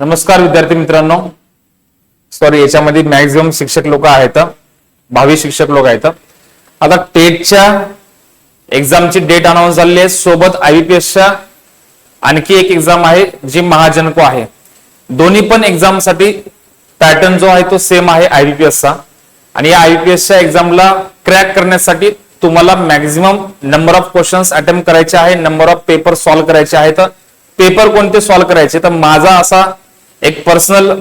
नमस्कार विद्यार्थी मित्रांनो. सॉरी याच्यामध्ये मॅक्झिमम शिक्षक लोक आहेत. भावी शिक्षक लोक आहेत. आता टेटच्या एक्झामची डेट अनाऊन्स झालेली आहे. सोबत आयबीपीएसच्या आणखी एक एक्झाम आहे जी महाजनको आहे. दोन्ही पण एक्झामसाठी पॅटर्न जो आहे तो सेम आहे आयबीपीएसचा आणि या आयबीपीएसच्या एक्झामला क्रॅक करण्यासाठी तुम्हाला maximum number of questions attempt करायचे आहे नंबर ऑफ पेपर सॉल्व्ह करायचे आहेत. पेपर कोणते सॉल्व्ह करायचे? तर माझा असा एक पर्सनल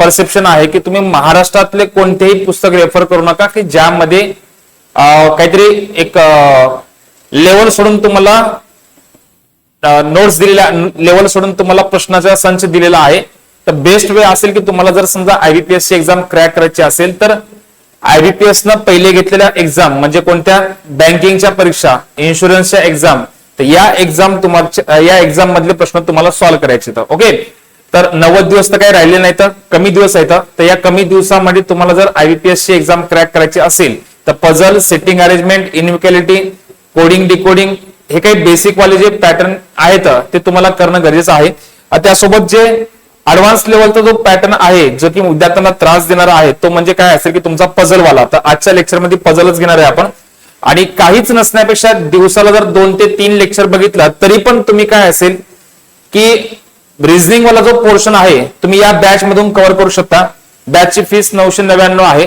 परसेप्शन आहे की तुम्ही महाराष्ट्रातले कोणतेही पुस्तक रेफर करू नका की ज्यामध्ये काहीतरी एक लेवल सोडून तुम्हाला नोट्स दिलेल्या लेवल सोडून तुम्हाला प्रश्नाचा संच दिलेला आहे. तर बेस्ट वे असेल की तुम्हाला जर समजा आयबीपीएसची एक्झाम क्रॅक करायची असेल तर आयबीपीएस न पहिले घेतलेल्या एक्झाम म्हणजे कोणत्या? बँकिंगच्या परीक्षा इन्शुरन्सच्या एक्झाम तर या एक्झाम तुम्हाला या एक्झाम मधले प्रश्न तुम्हाला सॉल्व्ह करायचे तर ओके तर नव्वद दिवस तर काही राहिले नाही तर कमी दिवस आहेत तर. या कमी दिवसामध्ये तुम्हाला जर आयबीपीएस ची एक्झाम क्रॅक करायची असेल तर puzzle setting arrangement inequality coding decoding हे काही बेसिक वाले जे पॅटर्न आहेत ते तुम्हाला करणं गरजेचं आहे. त्यासोबत जे ऍडव्हान्स लेवलचा जो पॅटर्न आहे जो की विद्यार्थ्यांना त्रास देणारा आहे तो म्हणजे काय असेल की तुमचा पझल वाला. तर आजच्या लेक्चरमध्ये पझलच घेणार आहे आपण. आणि काहीच नसण्यापेक्षा दिवसाला जर दोन ते तीन लेक्चर बघितलं तरी पण तुम्ही काय असेल की रिझनिंग वाला जो पोर्शन आहे तुम्ही या बॅच मधून कव्हर करू शकता. बॅचची फीस नऊशे नव्याण्णव आहे.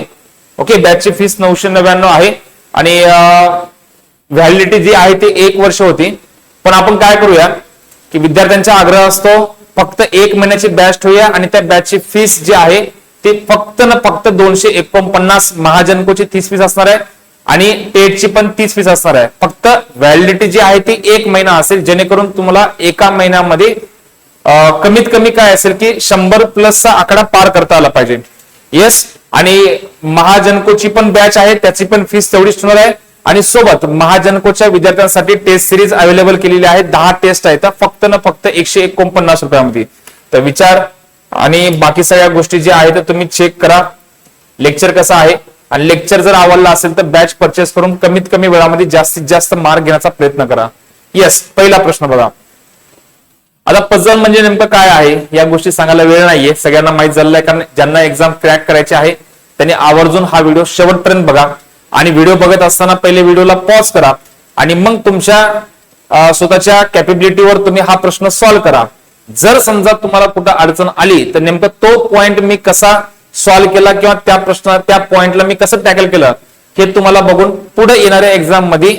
ओके बॅचची फीस नऊशे नव्याण्णव आहे. आणि व्हॅलिडिटी जी आहे ती एक वर्ष होती. पण आपण काय करूया की विद्यार्थ्यांचा आग्रह असतो फक्त एक महिन्याची बॅच ठेवूया आणि त्या बॅचची फीस जी आहे ती फक्त ना फक्त दोनशे एकोणपन्नास महाजनकोची तीस फीस असणार आहे आणि टेटची पण तीस फीस असणार आहे. फक्त व्हॅलिडिटी जी आहे ती एक महिना असेल जेणेकरून तुम्हाला एका महिन्यामध्ये कमीत कमी काय असेल की शंभर प्लसचा आकडा पार करता आला पाहिजे. येस आणि महाजनकोची पण बॅच आहे त्याची पण फीस तेवढीच होणार आहे. आणि सोबत महाजनकोच्या विद्यार्थ्यांसाठी टेस्ट सिरीज अवेलेबल केलेली आहे. दहा टेस्ट आहेत. फक्त ना फक्त एकशे एकोणपन्नास रुपयामध्ये. तर विचार आणि बाकी सगळ्या गोष्टी ज्या आहेत त्या तुम्ही चेक करा. लेक्चर कसं आहे? आणि लेक्चर जर आवडला असेल तर बॅच परचेस करून कमीत कमी वेळामध्ये जास्तीत जास्त मार्क घेण्याचा प्रयत्न करा. येस पहिला प्रश्न बघा. आता पझल म्हणजे नेमकं काय आहे? या गोष्टी सांगायला वेळ नाहीये. सगळ्यांना माहीत झालेलं आहे कारण ज्यांना एक्झाम क्रॅक करायची आहे त्यांनी आवर्जून हा व्हिडिओ शेवटपर्यंत बघा. आणि व्हिडिओ बघत असताना पहिले व्हिडिओला पॉज करा. आणि मग तुमच्या स्वतःच्या कॅपेबिलिटीवर तुम्ही हा प्रश्न सॉल्व्ह करा. जर समजा तुम्हाला कुठं अडचण आली तर नेमकं तो पॉइंट मी कसा सॉल्व्ह केला किंवा त्या प्रश्न त्या पॉइंटला मी कसं टॅकल केलं हे तुम्हाला बघून पुढे येणाऱ्या एक्झाममध्ये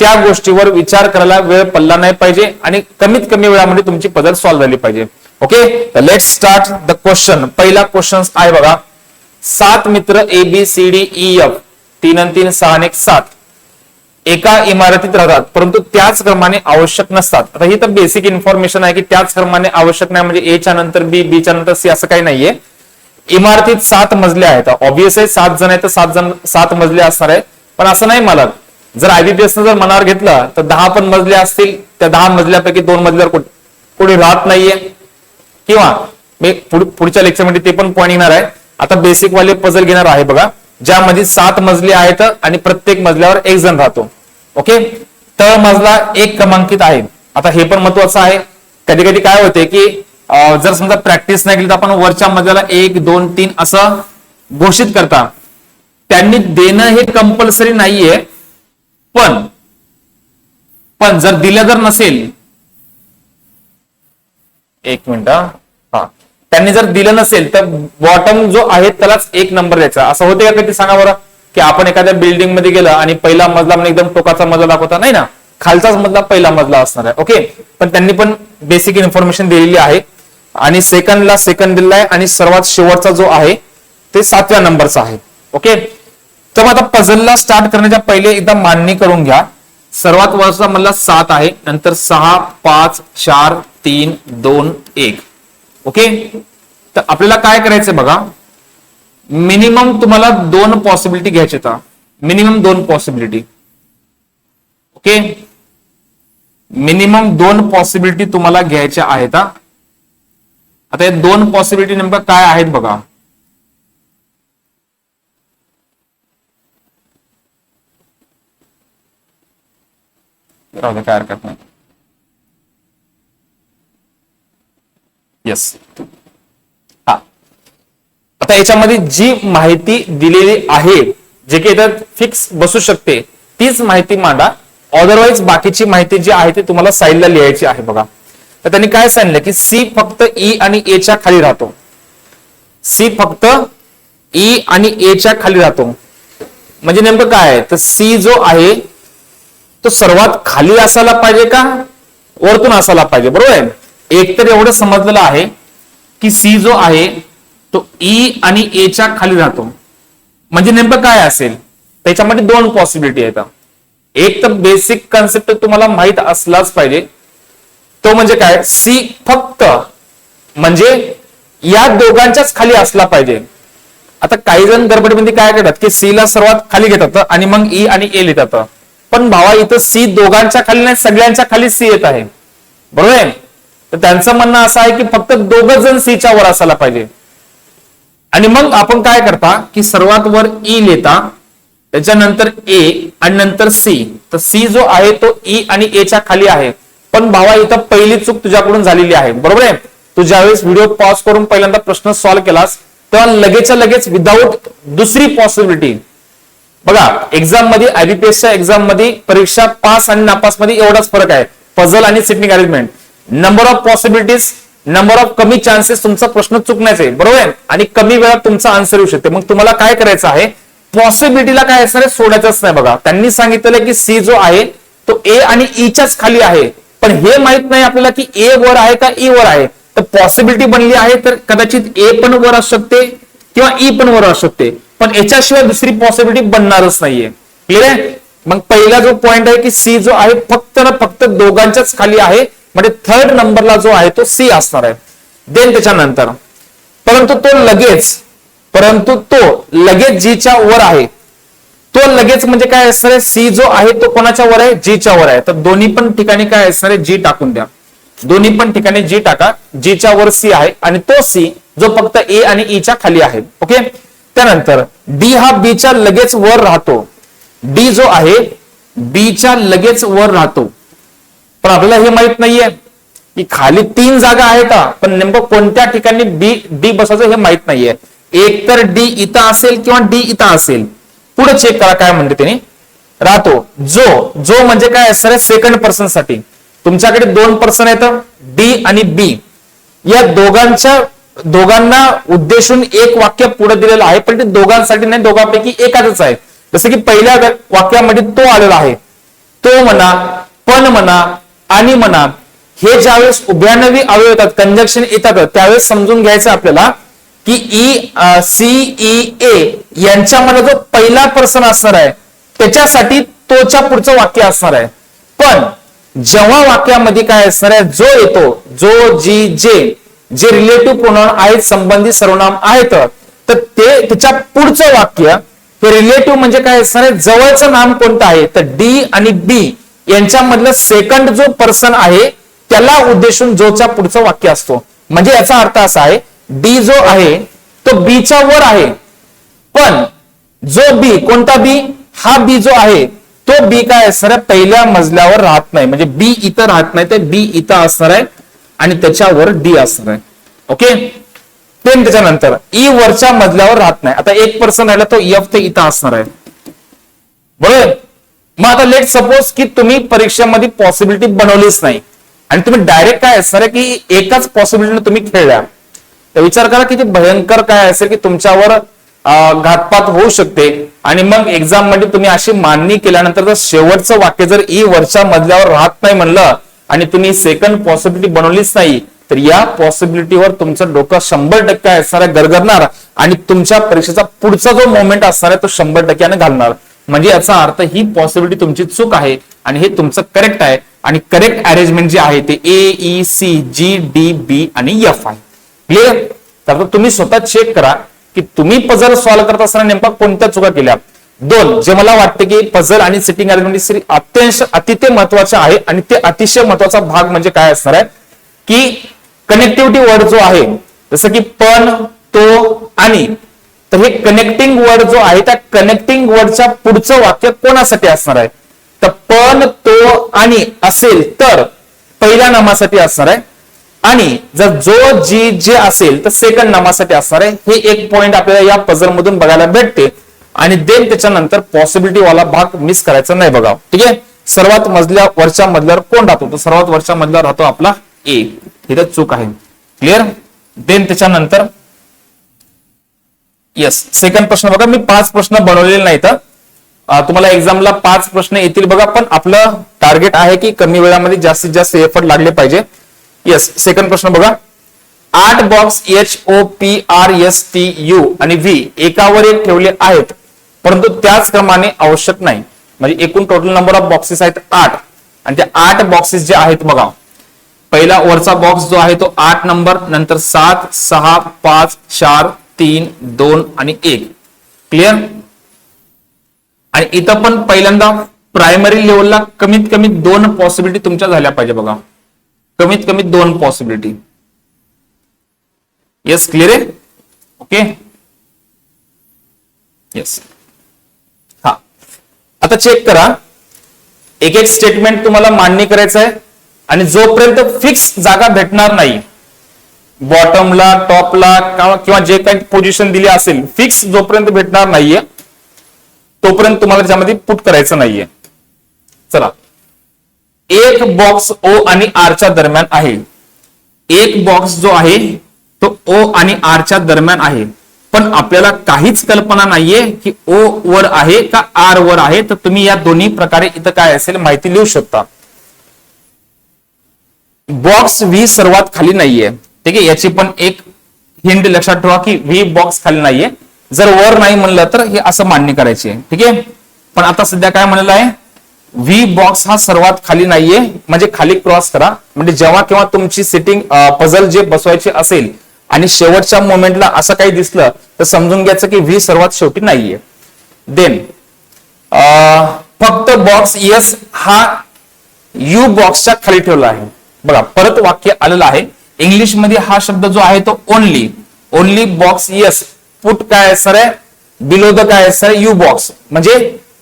त्या गोष्टीवर विचार करायला वेळ पडला नाही पाहिजे आणि कमीत कमी वेळामध्ये तुमची पदर सॉल्व्ह झाली पाहिजे. Okay let start the question पहिला क्वेश्चन आहे बघा. सात मित्र A B C D E F तीन आणि तीन सहा आणि एक सात. एका इमारतीत राहतात परंतु त्याच क्रमाने आवश्यक नसतात. आता ही तर बेसिक इन्फॉर्मेशन आहे की त्याच क्रमाने आवश्यक नाही म्हणजे एच्या नंतर बी बीच्या नंतर सी असं काही नाहीये. इमारतीत सात मजले आहेत. ऑब्विस आहे सात जण आहेत तर सात जण सात मजले असणार आहे. पण असं नाही मला जर आयबीपीएस जर मनावर घेतलं तर दहा पण मजले असतील त्या दहा मजल्यापैकी दोन मजल्यावर कोणी राहत नाहीये. किंवा मी पुढच्या लेक्चरमध्ये ते पण पॉईंट येणार आहे. आता बेसिक वाले पझल घेणार आहे बघा ज्यामध्ये सात मजले आहेत आणि प्रत्येक मजल्यावर एक जण राहतो. ओके? तळ मजला एक क्रमांकित आहे. आता हे पण महत्वाचं आहे. कधी कधी काय होते की जर समजा प्रॅक्टिस नाही केली तर आपण वरच्या मजल्याला एक दोन तीन असं घोषित करता. त्यांनी देणं हे कंपल्सरी नाहीये. पण पण जर दिलं जर नसेल एक मिनिट हा. त्यांनी जर दिलं नसेल तर बॉटम जो आहे त्यालाच एक नंबर द्यायचा. असं होते का कधी? सांगा बरं. की आपण एखाद्या बिल्डिंगमध्ये गेलं आणि पहिला मजला म्हणजे एकदम टोकाचा मजला दाखवता नाही ना? खालचाच मजला पहिला मजला असणार आहे. ओके पण त्यांनी पण बेसिक इन्फॉर्मेशन दिलेली आहे. आणि सेकंडला सेकंड दिलेला आहे आणि सर्वात शेवटचा जो आहे ते सातव्या नंबरचा आहे. ओके तर मग आता पझलला स्टार्ट करण्याच्या पहिले एकदा मांडणी करून घ्या. सर्वात वरचा मला सात आहे. नंतर सहा पाच चार तीन दोन एक. ओके तर आपल्याला काय करायचं बघा. मिनिमम तुम्हाला दोन पॉसिबिलिटी घ्यायचे होता मिनिमम दोन पॉसिबिलिटी ओके मिनिमम दोन पॉसिबिलिटी तुम्हाला घ्यायच्या आहेत आता या दोन पॉसिबिलिटी नेमकं काय आहेत बघा. राहू दे, काय हरकत नाही येस हा आता याच्यामध्ये जी माहिती दिलेली आहे जे की याच्यात फिक्स बसू शकते तीच माहिती मांडा. अदरवाईज बाकीची माहिती जी आहे ती तुम्हाला साईडला लिहायची आहे बघा. तर त्यांनी काय सांगितलं की सी फक्त ई आणि ए च्या खाली राहतो. सी फक्त ई आणि ए च्या खाली राहतो. म्हणजे नेमकं काय आहे? तर सी जो आहे तो सर्वात खाली असायला पाहिजे का? वरतून असायला पाहिजे बरोबर आहे? एक तर एवढं समजलेलं आहे की सी जो आहे तो ई आणि एच्या खाली राहतो. म्हणजे नेमकं काय असेल? त्याच्यामध्ये दोन पॉसिबिलिटी आहेत. एक तर बेसिक कन्सेप्ट तुम्हाला माहीत असलाच पाहिजे. तो म्हणजे काय? सी फक्त म्हणजे या दोघांच्याच खाली असला पाहिजे. आता काही जण गडबडीमध्ये काय करतात की सी ला सर्वात खाली घेतात आणि मग ई आणि ए लिहितात. पण भावा इथं सी दोघांच्या खाली नाही सगळ्यांच्या खाली सी येत आहे. बरोबर आहे? तर त्यांचं म्हणणं असं आहे की फक्त दोघ जण सीच्या वर असायला पाहिजे. आणि मग आपण काय करता की सर्वात वर ई लिहिता त्याच्यानंतर ए आणि नंतर सी. तर सी जो आहे तो ई आणि ए च्या खाली आहे. पण भावा इथं पहिली चूक तुझ्याकडून झालेली आहे. बरोबर आहे? तू ज्यावेळेस व्हिडिओ पॉज करून पहिल्यांदा प्रश्न सॉल्व्ह केलास तेव्हा लगेचच्या लगेच विदाऊट दुसरी पॉसिबिलिटी बघा एक्झाममध्ये आयबीपीएसच्या एक्झाममध्ये परीक्षा पास आणि नापासमध्ये एवढाच फरक आहे. पझल आणि sitting arrangement number of possibilities number of कमी चान्सेस तुमचा प्रश्न चुकण्याचे. बरोबर आहे? आणि कमी वेळात तुमचा आन्सर येऊ शकते. मग तुम्हाला काय करायचं आहे? पॉसिबिलिटीला काय असणार आहे? सोडायचंच नाही बघा. त्यांनी सांगितलेलं की सी जो आहे तो ए आणि e ईच्याच खाली आहे. पण हे माहीत नाही आपल्याला की ए वर आहे का ई वर आहे. तर पॉसिबिलिटी बनली आहे तर कदाचित ए पण वर असू शकते किंवा ई पण वर असू शकते. पण याच्याशिवाय दुसरी पॉसिबिलिटी बनणारच नाहीये. क्लिअर आहे? मग पहिला जो पॉइंट आहे की सी जो आहे फक्त ना फक्त दोघांच्याच खाली आहे. म्हणजे थर्ड नंबरला जो आहे तो सी असणार आहे. देन त्याच्यानंतर. परंतु तो लगेच परंतु तो लगेच जीच्या वर आहे. तो लगेच म्हणजे काय असणार आहे? सी जो आहे तो कोणाच्या वर आहे? जीच्या वर आहे. तर दोन्ही पण ठिकाणी काय असणार आहे? जी टाकून द्या. दोन्ही पण ठिकाणी जी टाका. जीच्या वर सी आहे आणि तो सी जो फक्त ए आणि ई च्या खाली आहे. ओके त्यानंतर डी हा बीच्या लगेच वर राहतो. डी जो आहे बी च्या लगेच वर राहतो. पण आपल्याला हे माहीत नाहीये की खाली तीन जागा आहेत का पण नेमकं कोणत्या ठिकाणी बी डी बसायचं हे माहीत नाहीये. एक तर डी इथं असेल किंवा डी इथं असेल. पुढे चेक करा काय म्हणते त्याने राहतो. जो जो म्हणजे काय असणार आहे सेकंड पर्सनसाठी. तुमच्याकडे दोन पर्सन आहेत डी आणि बी या दोघांच्या दोघांना उद्देशून एक वाक्य पुढे दिलेलं आहे पण ते दोघांसाठी नाही दोघांपैकी एकाच आहे. जसं की पहिल्या वाक्यामध्ये तो आलेला आहे. तो म्हणा पण म्हणा आणि म्हणा हे ज्यावेळेस उभ्यानवी अवयव येतात कंजक्शन येतात त्यावेळेस समजून घ्यायचं आपल्याला की ई सी ई ए यांच्यामध्ये जो पहिला पर्सन असणार आहे त्याच्यासाठी तोच्या पुढचं वाक्य असणार आहे. पण जेव्हा वाक्यामध्ये काय असणार आहे जो येतो जो जी जे जे रिलेटिव्ह प्रोनाउन आहेत संबंधित सर्वनाम आहेत तर ते त्याच्या पुढचं वाक्य हे रिलेटिव्ह म्हणजे काय असणार आहे? जवळचं नाम कोणतं आहे? तर डी आणि बी यांच्यामधलं सेकंड जो पर्सन आहे त्याला उद्देशून जोचा पुढचं वाक्य असतो. म्हणजे याचा अर्थ असा आहे डी जो आहे तो बीच्या वर आहे. पण जो बी कोणता बी हा बी जो आहे तो बी काय असणार आहे? पहिल्या मजल्यावर राहत नाही. म्हणजे बी इथं राहत नाही तर बी इथं असणार आहे आणि त्याच्यावर डी असणार आहे. ओके? देन त्याच्यानंतर ई वरच्या मजल्यावर राहत नाही. आता एक पर्सन राहिला तो एफ ते इथं असणार आहे. बरोबर? मग आता लेट सपोज की तुम्ही परीक्षेमध्ये पॉसिबिलिटी बनवलीच नाही. आणि तुम्ही डायरेक्ट काय असणार आहे की एकाच पॉसिबिलिटीने तुम्ही खेळल्या तर विचार करा किती भयंकर काय असेल की तुमच्यावर घातपात होऊ शकते. आणि मग एक्झाममध्ये तुम्ही अशी मांडणी केल्यानंतर जर शेवटचं वाक्य जर ई वरच्या मजल्यावर राहत नाही म्हणलं आणि तुम्ही सेकंड पॉसिबिलिटी बनवलीच नाही तर या पॉसिबिलिटीवर तुमचं डोकं शंभर टक्के असणार आहे गरगरणार आणि तुमच्या परीक्षेचा पुढचा जो मोमेंट असणार आहे तो शंभर टक्क्याने घालणार. म्हणजे याचा अर्थ ही पॉसिबिलिटी तुमची चूक आहे आणि हे तुमचं करेक्ट आहे. आणि करेक्ट अरेंजमेंट जे आहे ते A E C G D B आणि एफ आहे. क्लिअर तर तुम्ही स्वतः चेक करा की तुम्ही पझल सॉल्व्ह करत असताना नेमका कोणत्या चुका केल्या. दोन जे मला वाटतं की पझल आणि सिटिंग अरेंजमेंट अत्यंत अतिशय महत्त्वाचे आहे आणि ते अतिशय महत्त्वाचा भाग म्हणजे काय असणार आहे? की कनेक्टिव्हिटी वर्ड जो आहे जसं की पण तो आणि. तर हे कनेक्टिंग वर्ड जो आहे त्या कनेक्टिंग वर्डच्या पुढचं वाक्य कोणासाठी असणार आहे? तर पण तो आणि असेल तर पहिल्या नामासाठी असणार आहे. आणि जर जो जी जे असेल तर सेकंड नामासाठी असणार आहे. हे एक पॉइंट आपल्याला या पझल मधून बघायला भेटते. आणि देन त्याच्यानंतर पॉसिबिलिटी वाला भाग मिस करायचा नाही बघा. ठीक आहे? सर्वात मजल्या वरच्या मजल्यावर कोण राहतो? तर सर्वात वरच्या मजल्यावर राहतो आपला ए इथं चूक आहे. क्लिअर देन त्याच्यानंतर येस सेकंड प्रश्न बघा मी पाच प्रश्न बनवलेले नाहीत. तुम्हाला एक्झामला पाच प्रश्न येतील बघा पण आपलं टार्गेट आहे की कमी वेळामध्ये जास्तीत जास्त एफर्ट लागले पाहिजे. येस सेकंड प्रश्न बघा. आठ box H O P R S T U आणि व्ही एकावर एक ठेवले आहेत परंतु त्याच क्रमाने आवश्यक नाही. म्हणजे एकूण टोटल नंबर ऑफ बॉक्सेस आहेत आठ. आणि त्या आठ बॉक्सेस जे आहेत बघा पहिला वरचा बॉक्स जो आहे तो आठ नंबर नंतर सात सहा पाच चार तीन दोन आणि एक. क्लिअर आणि इथं पण पहिल्यांदा प्रायमरी लेवलला कमीत कमी दोन पॉसिबिलिटी तुमच्या झाल्या पाहिजे बघा. कमीत कमी दोन पॉसिबिलिटी येस क्लिअर आहे? ओके येस हा. आता चेक करा. एक एक स्टेटमेंट तुम्हाला मान्य करायचं आहे. आणि जोपर्यंत फिक्स जागा भेटणार नाही बॉटमला टॉपला किंवा जे काही पोझिशन दिली असेल फिक्स जोपर्यंत भेटणार नाहीये तोपर्यंत तुम्हाला त्याच्यामध्ये पुट करायचं नाहीये. चला. एक बॉक्स ओ आणि आरच्या दरम्यान आहे. एक बॉक्स जो आहे तो ओ आणि आरच्या दरम्यान आहे. पण आपल्याला काहीच कल्पना नाहीये की ओ वर आहे का आर वर आहे. तर तुम्ही या दोन्ही प्रकारे इथं काय असेल माहिती लिहू शकता. बॉक्स व्ही सर्वात खाली नाहीये. ठीक आहे? याची पण एक हिंट लक्षात ठेवा की व्ही बॉक्स खाली नाहीये. जर वर नाही म्हणलं तर हे असं मान्य करायचे. ठीक आहे? पण आता सध्या काय म्हणलेलं आहे? व्ही बॉक्स हा सर्वात खाली नाहीये. म्हणजे खाली क्रॉस करा. म्हणजे जेव्हा केव्हा तुमची सिटिंग पझल जे बसवायची असेल आणि शेवटच्या मोमेंटला असं काही दिसलं तर समजून घ्यायचं की व्ही सर्वात शेवटी नाहीये. देन फक्त बॉक्स येस हा यू बॉक्सच्या खाली ठेवला आहे. बघा परत वाक्य आलेलं आहे. इंग्लिशमध्ये हा शब्द जो आहे तो only only box yes put काय सर आहे बिलो द काय सर यू बॉक्स म्हणजे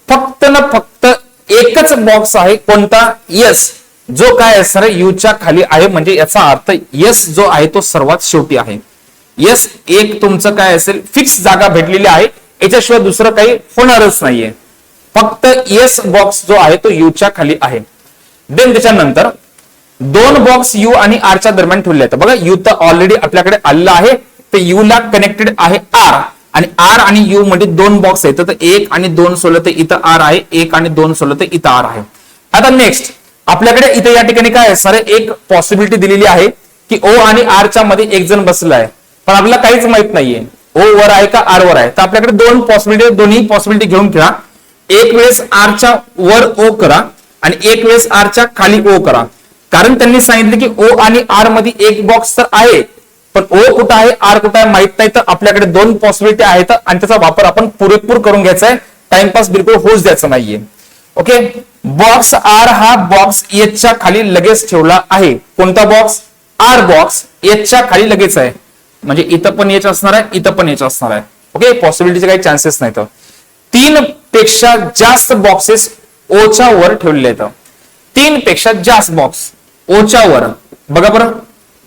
फक्त ना फक्त एकच बॉक्स आहे. कोणता? यस जो काय सर यूच्या खाली आहे. म्हणजे याचा अर्थ यस जो आहे तो सर्वात शेवटी आहे. यस एक तुमचं काय असेल? फिक्स जागा भेटलेली आहे. याच्याशिवाय दुसरं काही होणारच नाहीये. फक्त येस बॉक्स जो आहे तो यूच्या खाली आहे. देन त्याच्यानंतर दोन बॉक्स यू आणि आरच्या दरम्यान ठेवले आहेत. बघा यू तर ऑलरेडी आपल्याकडे आलेलं आहे तर यू ला कनेक्टेड आहे आर आणि आर आणि यू मध्ये दोन बॉक्स आहेत. तर एक आणि दोन सोलं तर इथं आर आहे एक आणि दोन सोलं तर इथं आर आहे. आता नेक्स्ट आपल्याकडे इथे या ठिकाणी काय आहे? सर एक पॉसिबिलिटी दिलेली आहे की ओ आणि आरच्या मध्ये एक जण बसला आहे. पण आपल्याला काहीच माहीत नाहीये. ओ वर आहे का आर वर आहे? तर आपल्याकडे दोन पॉसिबिलिटी दोन्ही पॉसिबिलिटी घेऊन खेळा. एक वेळेस आरच्या वर ओ करा आणि एक वेळेस आरच्या खाली ओ करा. कारण त्यांनी सांगितलं की ओ आणि आरमध्ये एक बॉक्स तर आहे पण ओ कुठं आहे आर कुठं आहे माहीत नाही तर आपल्याकडे दोन पॉसिबिलिटी आहेत आणि त्याचा वापर आपण पुरेपूर करून घ्यायचा आहे. टाइमपास बिलकुल होऊच द्यायचं नाहीये. ओके बॉक्स आर हा बॉक्स एचच्या खाली लगेच ठेवला आहे. कोणता बॉक्स आर बॉक्स एचच्या खाली लगेच आहे. म्हणजे इथं पण एच असणार आहे इथं पण एच असणार आहे. ओके पॉसिबिलिटीचे काही चान्सेस नाहीत तीन पेक्षा जास्त बॉक्सेस ओच्या वर ठेवलेले आहेत. तीन पेक्षा जास्त बॉक्स ओच्या वर. बघा बरं.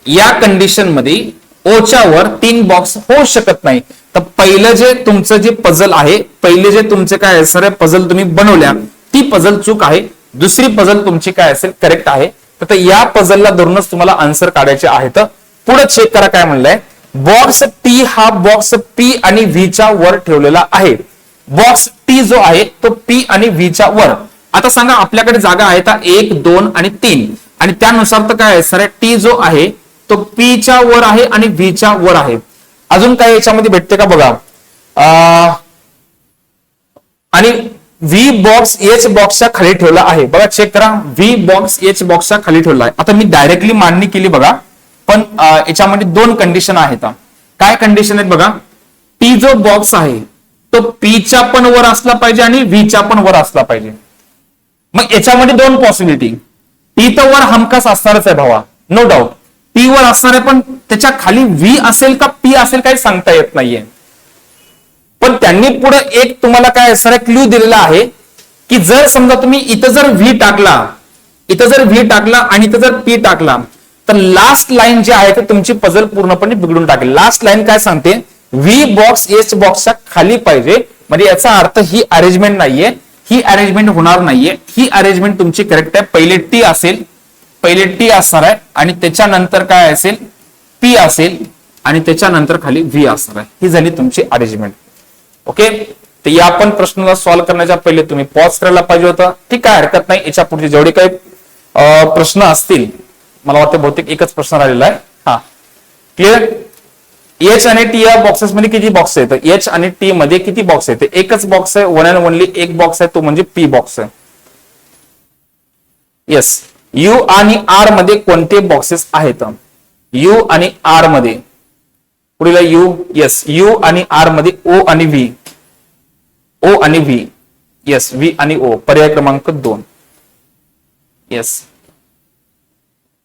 या कंडिशनमध्ये ओच्या वर तीन बॉक्स होऊ शकत नाही. तर पहिलं जे तुमचं जे पझल आहे पहिले जे तुमचे काय असेल पझल तुम्ही बनवल्या ती पझल चूक आहे. दुसरी पझल तुमची काय असेल करेक्ट आहे. तर या पझलला धरूनच तुम्हाला आन्सर काढायचे आहेत. पुढे चेक करा काय म्हणलंय. बॉक्स टी हा बॉक्स पी आणि व्हीच्या वर ठेवलेला आहे. बॉक्स टी जो आहे तो पी आणि व्हीच्या वर. आता सांगा आपल्याकडे जागा आहे तर एक दोन आणि तीन. आणि त्यानुसार तर काय आहे? सर टी जो आहे तो पीच्या वर आहे आणि व्हीच्या वर आहे. अजून काय याच्यामध्ये भेटते का बघा? आणि व्ही बॉक्स एच बॉक्सच्या खाली ठेवला आहे. बघा चेक करा. व्ही बॉक्स एच बॉक्सच्या खाली ठेवला आहे. आता मी डायरेक्टली मांडणी केली बघा. पण याच्यामध्ये दोन कंडिशन आहेत. काय कंडिशन आहेत बघा? टी जो बॉक्स आहे तो पीच्या पण वर असला पाहिजे आणि व्हीच्या पण वर असला पाहिजे. मग याच्यामध्ये दोन पॉसिबिलिटी टी तर वर हमखास असणारच आहे भावा नो डाऊट टी वर असणार आहे पण त्याच्याखाली व्ही असेल का पी असेल काही सांगता येत नाहीये. पण त्यांनी पुढे एक तुम्हाला काय सर क्ल्यू दिलेला आहे की जर समजा तुम्ही इथं जर व्ही टाकला इथं जर व्ही टाकला आणि इथं जर पी टाकला तर लास्ट लाईन जी आहे ते तुमची पझल पूर्णपणे बिघडून टाकेल. लास्ट लाईन काय सांगते? व्ही बॉक्स एच बॉक्सच्या खाली पाहिजे. म्हणजे याचा अर्थ ही अरेंजमेंट नाहीये. ही अरेंजमेंट होणार नाहीये. ही अरेंजमेंट तुमची करेक्ट आहे. पहिले टी असेल पहिले टी असणार आहे आणि त्याच्यानंतर काय असेल? पी असेल आणि त्याच्यानंतर खाली व्ही असणार आहे. ही झाली तुमची अरेंजमेंट ओके तर या पण प्रश्नाला सॉल्व्ह करण्याच्या पहिले तुम्ही पॉज करायला पाहिजे होता. ठीक आहे हरकत नाही. याच्या पुढचे जेवढे काही प्रश्न असतील मला वाटतं बहुतेक एकच प्रश्न राहिलेला आहे. हा. क्लिअर एच आणि टी या बॉक्सेस मध्ये किती बॉक्स आहेत एच आणि टी मध्ये किती बॉक्स आहेत एकच बॉक्स आहे वन अँड ओनली एक बॉक्स आहे तो म्हणजे पी बॉक्स आहे. येस यू आणि आरमध्ये कोणते बॉक्सेस आहेत? यू आणि आरमध्ये. पुढील यू येस यू आणि आरमध्ये ओ आणि व्ही ओ आणि व्ही येस व्ही आणि ओ पर्याय क्रमांक दोन. येस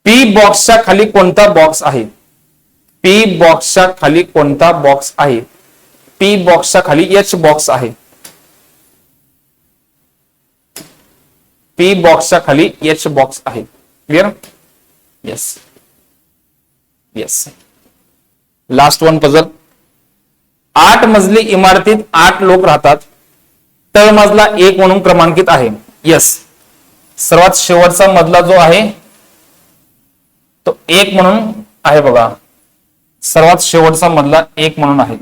पी बॉक्सच्या खाली कोणता बॉक्स आहे? पी बॉक्सच्या खाली कोणता बॉक्स आहे? पी बॉक्सच्या खाली एच बॉक्स आहे. पी बॉक्सच्या खाली एच बॉक्स आहे. Clear yes yes last one puzzle आठ मजली इमारतीत आठ लोक राहतात. तळमजला एक म्हणून क्रमांकित आहे. येस सर्वात शेवटचा मजला जो आहे तो एक म्हणून आहे बघा. सर्वात शेवटचा मधला एक म्हणून आहे.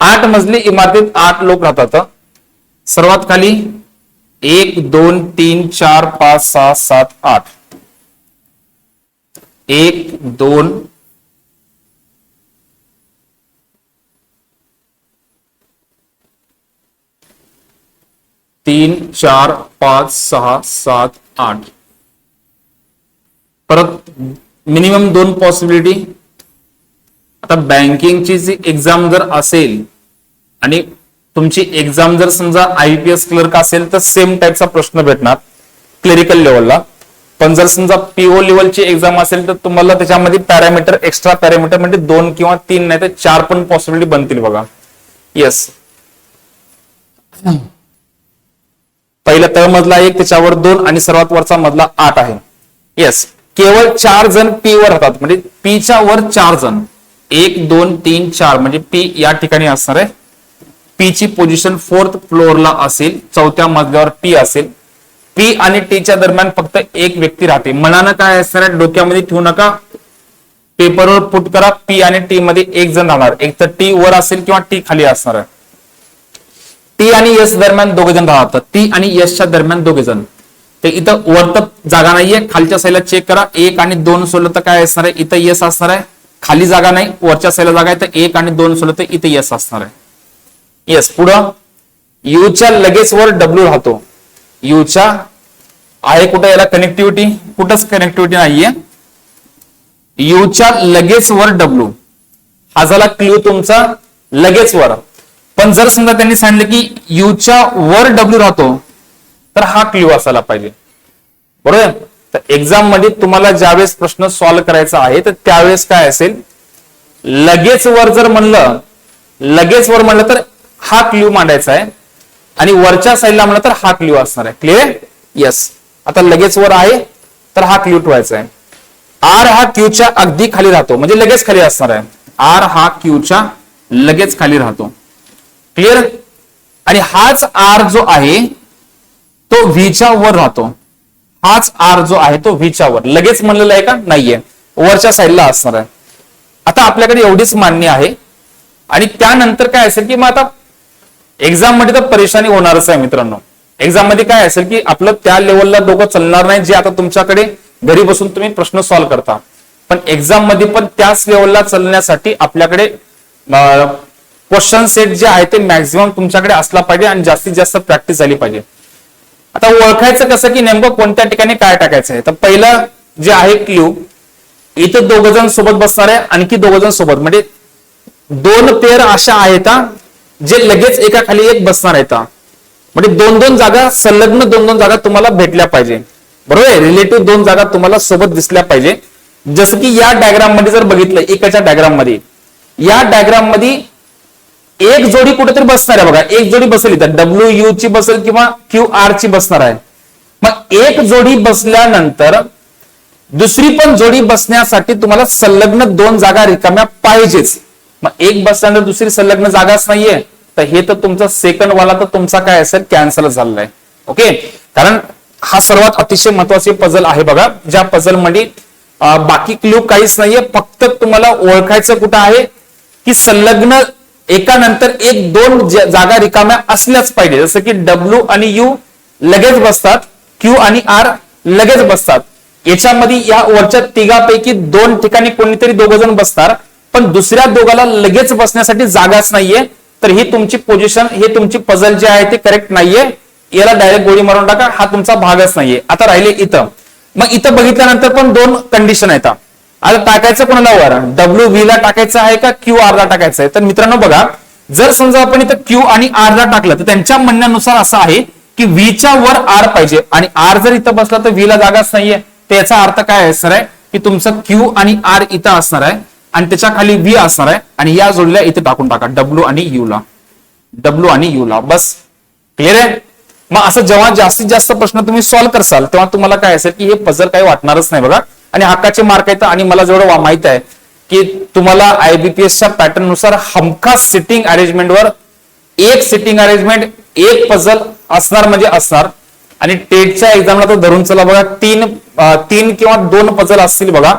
आठ मजली इमारतीत आठ लोक राहतात सर्वात खाली एक दोन तीन चार पाच सहा सात आठ. एक दोन तीन चार पाच सहा सात आठ. परत मिनिमम दोन पॉसिबिलिटी आता बँकिंगची जी एक्झाम जर असेल आणि तुमची एक्झाम जर समजा आयपीएस क्लर्क असेल तर सेम टाईपचा प्रश्न भेटणार क्लिरिकल लेवलला पण जर समजा पीओ लेवलची एक्झाम असेल तर तुम्हाला त्याच्यामध्ये पॅरामीटर एक्स्ट्रा पॅरामीटर म्हणजे दोन किंवा तीन नाही तर चार पण पॉसिबिलिटी बनतील बघा. येस पहिला तळमजला एक त्याच्यावर दोन आणि सर्वात वरचा मधला आठ आहे. येस केवळ चार जण पी वर राहतात. म्हणजे पीच्या वर चार जण. एक दोन तीन चार. म्हणजे पी या ठिकाणी असणार आहे. पी ची पोझिशन फोर्थ फ्लोअरला असेल. चौथ्या मजल्यावर पी असेल. पी आणि टीच्या दरम्यान फक्त एक व्यक्ती राहते. मनानं काय असणार आहे? डोक्यामध्ये ठेवू नका. पेपरवर पुट करा. पी आणि टी मध्ये एक जण राहणार. एक तर टी वर असेल किंवा टी खाली असणार आहे. टी आणि यस दरम्यान दोघे जण राहतात. टी आणि यशच्या दरम्यान दोघे जण. ते इथं वर तर जागा नाहीये. खालच्या साईडला चेक करा. एक आणि दोन सोडलं तर काय असणार आहे? इथं यस असणार आहे. खाली जागा नाही. वरच्या साईडला जागा आहे. तर एक आणि दोन सोडलं तर इथे यस असणार आहे. येस पुढं. युच्या लगेच वर डब्ल्यू राहतो. युच्या आहे कुठं याला कनेक्टिव्हिटी कुठंच कनेक्टिव्हिटी नाहीये. युच्या लगेच वर डब्ल्यू हा झाला क्ल्यू तुमचा. लगेच वर. पण जर समजा त्यांनी सांगितलं की युच्या वर डब्ल्यू राहतो तर हा क्ल्यू असायला पाहिजे. बरोबर? तर एक्झाममध्ये तुम्हाला ज्यावेळेस प्रश्न सॉल्व्ह करायचा आहे तर त्यावेळेस काय असेल? लगेच वर जर म्हणलं लगेच वर म्हणलं तर हा क्ल्यू मांडायचा आहे. आणि वरच्या साईडला म्हणलं तर हा क्ल्यू असणार आहे. क्लिअर येस आता लगेच वर आहे तर हा क्ल्यू ठेवायचा आहे. आर हा क्यूच्या अगदी खाली राहतो म्हणजे लगेच खाली असणार आहे. आर हा क्यूच्या लगेच खाली राहतो. क्लिअर आणि हाच आर जो आहे तो व्हीच्या वर राहतो. हाच आर जो आहे तो व्हीच्या वर. लगेच म्हणलेला आहे का? नाहीये. वरच्या साईडला असणार आहे. आता आपल्याकडे एवढीच मान्य आहे. आणि त्यानंतर काय असेल की मग आता एक्झाममध्ये तर परेशानी होणारच आहे मित्रांनो. एक्झाममध्ये काय असेल की आपलं त्या लेवलला डोकं चालणार नाही जे आता तुमच्याकडे घरी बसून तुम्ही प्रश्न सॉल्व्ह करता. पण एक्झाममध्ये पण त्याच लेवलला चालण्यासाठी आपल्याकडे क्वेश्चन सेट जे आहे ते मॅक्झिमम तुमच्याकडे असला पाहिजे आणि जास्तीत जास्त प्रॅक्टिस झाली पाहिजे. आता ओळखायचं कसं की नेमकं कोणत्या ठिकाणी काय टाकायचं आहे? तर पहिलं जे आहे क्ल्यू इथं दोघ जण सोबत बसणार आहे आणखी दोघ जण सोबत. म्हणजे दोन पेअर अशा आहेत जे लगेच एका खाली एक बसणार आहेत म्हणजे दोन दोन जागा संलग्न दोन दोन जागा तुम्हाला भेटल्या पाहिजे. बरोबर आहे? रिलेटिव्ह दोन जागा तुम्हाला सोबत दिसल्या पाहिजे. जसं की या डायग्राममध्ये जर बघितलं एकाच्या डायग्राममध्ये. या डायग्राममध्ये एक जोडी कुठेतरी बसणार आहे बघा. एक जोडी बसेल इथं. डब्ल्यू यू ची बसेल किंवा क्यू आर ची बसणार आहे. मग एक जोडी बसल्यानंतर दुसरी पण जोडी बसण्यासाठी तुम्हाला संलग्न दोन जागा रिकाम्या पाहिजेच. मग एक बसल्यानंतर दुसरी संलग्न जागाच नाहीये. तर हे तर तुमचा सेकंड वाला तर तुमचा काय असेल? कॅन्सल झालेला आहे ओके कारण हा सर्वात अतिशय महत्त्वाचे पझल आहे बघा. ज्या पझलमध्ये बाकी क्ल्यू काहीच नाहीये. फक्त तुम्हाला ओळखायचं कुठं आहे? की संलग्न एका नंतर एक दोन जागा रिकाम्या असल्याच पाहिजे. जसं की डब्ल्यू आणि यू लगेच बसतात क्यू आणि आर लगेच बसतात. याच्यामध्ये या वरच्या तिघापैकी दोन ठिकाणी कोणीतरी दोघ जण बसतात पण दुसऱ्या दोघाला लगेच बसण्यासाठी जागाच नाहीये. तर ही तुमची पोझिशन हे तुमची पझल जे आहे ते करेक्ट नाहीये. याला डायरेक्ट गोळी मारून टाका हा तुमचा भागच नाहीये. आता राहिले इथं. मग इथं बघितल्यानंतर पण दोन कंडिशन येतात आता टाकायचं कोणाला वर? डब्ल्यू व्ही ला टाकायचं आहे का क्यू आर ला टाकायचं आहे? तर मित्रांनो बघा जर समजा आपण इथं क्यू आणि आर ला टाकलं तर त्यांच्या म्हणण्यानुसार असं आहे की व्हीच्या वर आर पाहिजे. आणि आर जर इथं बसला तर व्हीला जागाच नाहीये. त्याचा अर्थ काय असणार आहे की तुमचं क्यू आणि आर इथं असणार आहे आणि त्याच्याखाली व्ही असणार आहे आणि या जोडीला इथे टाकून टाका डब्ल्यू आणि यू ला. डब्ल्यू आणि यू ला. बस. क्लिअर आहे? मग असं जेव्हा जास्तीत जास्त प्रश्न तुम्ही सॉल्व्ह करसाल तेव्हा तुम्हाला काय असेल की हे पझल काही वाटणारच नाही बघा. आणि हक्काचे मार्क आहेत आणि मला जेवढं माहीत आहे की तुम्हाला आयबीपीएसच्या पॅटर्ननुसार हमखास सिटिंग अरेंजमेंटवर एक सिटिंग अरेंजमेंट एक पझल असणार म्हणजे असणार. आणि टेटच्या एक्झामला तर धरून चला बघा तीन तीन किंवा दोन पझल असतील बघा.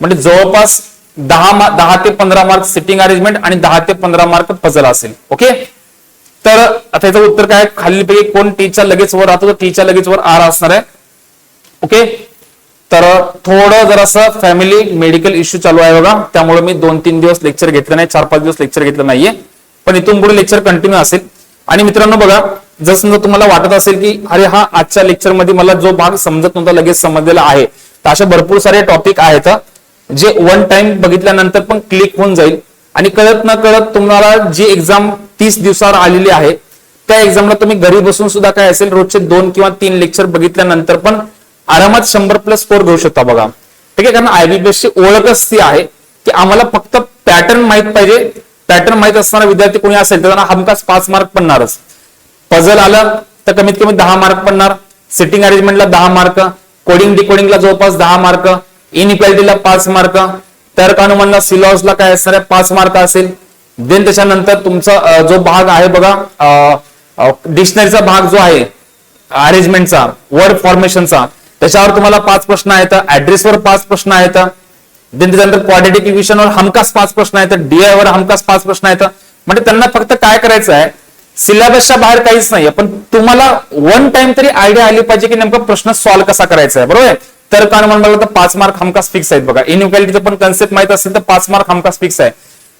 म्हणजे जवळपास दहा दहा ते पंधरा मार्क सिटिंग अरेंजमेंट आणि दहा ते पंधरा मार्क पझल असेल. ओके? तर आता याचं उत्तर काय खालीलपैकी कोण टीच्या लगेच वर राहतो? तर टीच्या लगेच वर आर असणार आहे. ओके? तर थोडं जरासं फॅमिली मेडिकल इश्यू चालू आहे बघा. त्यामुळे मी दोन तीन दिवस लेक्चर घेतलं नाही चार पाच दिवस लेक्चर घेतलं नाहीये. पण इथून पुढे लेक्चर कंटिन्यू असेल. आणि मित्रांनो बघा जर समजा तुम्हाला वाटत असेल की अरे हा आजच्या लेक्चरमध्ये मला जो भाग समजत नव्हता लगेच समजलेला आहे. तर असे भरपूर सारे टॉपिक आहेत जे वन टाइम बघितल्यानंतर पण क्लिक होऊन जाईल. आणि कळत न कळत तुम्हाला जी एक्झाम तीस दिवसावर आलेली आहे त्या एक्झामला तुम्ही घरी बसून सुद्धा काय असेल रोजचे दोन किंवा तीन लेक्चर बघितल्यानंतर पण आरामात शंभर प्लस स्कोर घेऊ शकता बघा. ठीक आहे कारण आयबीपीएसची ओळखच ती आहे की आम्हाला फक्त पॅटर्न माहीत पाहिजे. पॅटर्न माहीत असणारा विद्यार्थी कोणी असेल तर त्यांना हमखास पाच मार्क पडणारच. पझल आलं तर कमीत कमी दहा मार्क पडणार. सिटिंग अरेंजमेंटला दहा मार्क कोडिंग डिकोडिंगला जवळपास दहा मार्क इनइक्वॅलिटीला पाच मार्क तर कानुमानला सिलॉसला काय असणार पाच मार्क असेल. देन त्याच्यानंतर तुमचा जो भाग आहे बघा डिक्शनरीचा भाग जो आहे अरेंजमेंटचा वर्ड फॉर्मेशनचा त्याच्यावर तुम्हाला पाच प्रश्न आहेत ऍड्रेसवर पाच प्रश्न आहेत. देन त्याच्यानंतर क्वाड्रेटिक इक्वेशनवर हमखास पाच प्रश्न आहेत डीआय वर हमखास पाच प्रश्न आहेत. म्हणजे त्यांना फक्त काय करायचं आहे सिलेबसच्या बाहेर काहीच नाहीये पण तुम्हाला वन टाइम तरी आयडिया आली पाहिजे की नेमका प्रश्न सॉल्व्ह कसा करायचा आहे बरोबर? आहे तर कारण म्हणलं तर पाच मार्क हमखास फिक्स आहेत बघा. इनइक्वॅलिटीचं पण कन्सेप्ट माहीत असेल तर पाच मार्क हमखास फिक्स आहे.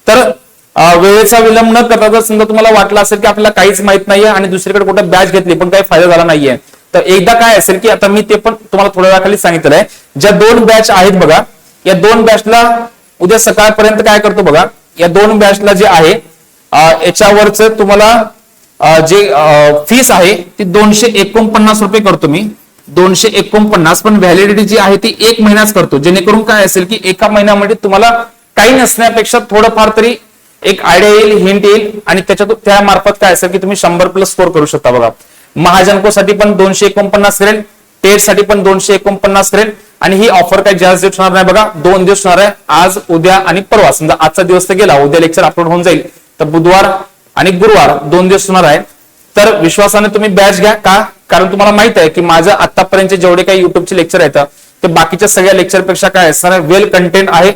तर वेळेचा विलंब न करता जर समजा तुम्हाला वाटलं असेल की आपल्याला काहीच माहीत नाहीये आणि दुसरीकडे कुठं बॅच घेतली पण काही फायदा झाला नाहीये तर एकदा काय असेल की आता मी ते पण तुम्हाला थोड्या वेळाखाली सांगितलं आहे ज्या दोन बॅच आहेत बघा या दोन बॅचला उद्या सकाळपर्यंत काय करतो बघा या दोन बॅचला जे आहे याच्यावरच तुम्हाला जे फीस आहे ती दोनशे एकोणपन्नास रुपये करतो मी. दोनशे एकोणपन्नास पण व्हॅलिडिटी जी आहे ती एक महिनाच करतो. जेणेकरून काय असेल की एका महिन्यामध्ये तुम्हाला काही नसण्यापेक्षा थोडंफार तरी एक आयडिया येईल हिंट येईल आणि त्याच्यातून त्या मार्फत काय असेल की तुम्ही शंभर प्लस स्कोर करू शकता बघा. महाजनकोसाठी पण दोनशे एकोणपन्नास करेल टेटसाठी पण दोनशे एकोणपन्नास करेल. आणि ही ऑफर काय जास्त दिवस होणार नाही बघा दोन दिवस होणार आहे. आज उद्या आणि परवा. समजा आजचा दिवस तर गेला उद्या लेक्चर अपलोड होऊन जाईल. तर बुधवार आणि गुरुवार दोन दिवस होणार आहे. तर विश्वासाने तुम्ही बॅच घ्या. का? कारण तुम्हाला माहीत आहे की माझं आतापर्यंत जेवढे काही युट्यूबचे लेक्चर आहेत ते बाकीच्या सगळ्या लेक्चरपेक्षा काय असणार वेल कंटेंट आहे.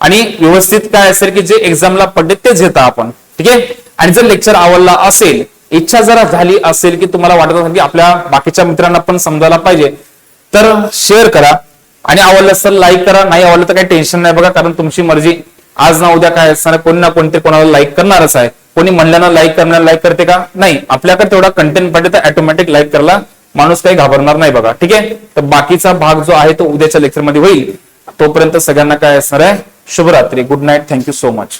आणि व्यवस्थित काय असेल की जे एक्झामला पडले तेच घेता आपण. ठीक आहे? आणि जर लेक्चर आवडला असेल इच्छा जरा झाली असेल की तुम्हाला वाटत असेल की आपल्या बाकीच्या मित्रांना पण समजायला पाहिजे तर शेअर करा. आणि आवडलं असेल लाईक करा नाही आवडलं तर काही टेन्शन नाही बघा कारण तुमची मर्जी. आज ना उद्या काय असणार कोणी ना कोणते कोणाला लाईक करणारच आहे. कोणी म्हणल्यानं लाईक करणार लाईक करते का? नाही. आपल्याकडे तेवढा कंटेंट पाहिजे तर ऑटोमॅटिक लाईक करायला माणूस काही घाबरणार नाही बघा. ठीक आहे? तर बाकीचा भाग जो आहे तो उद्याच्या लेक्चरमध्ये होईल. तोपर्यंत सगळ्यांना काय असणार आहे? शुभरात्री. Good night thank you so much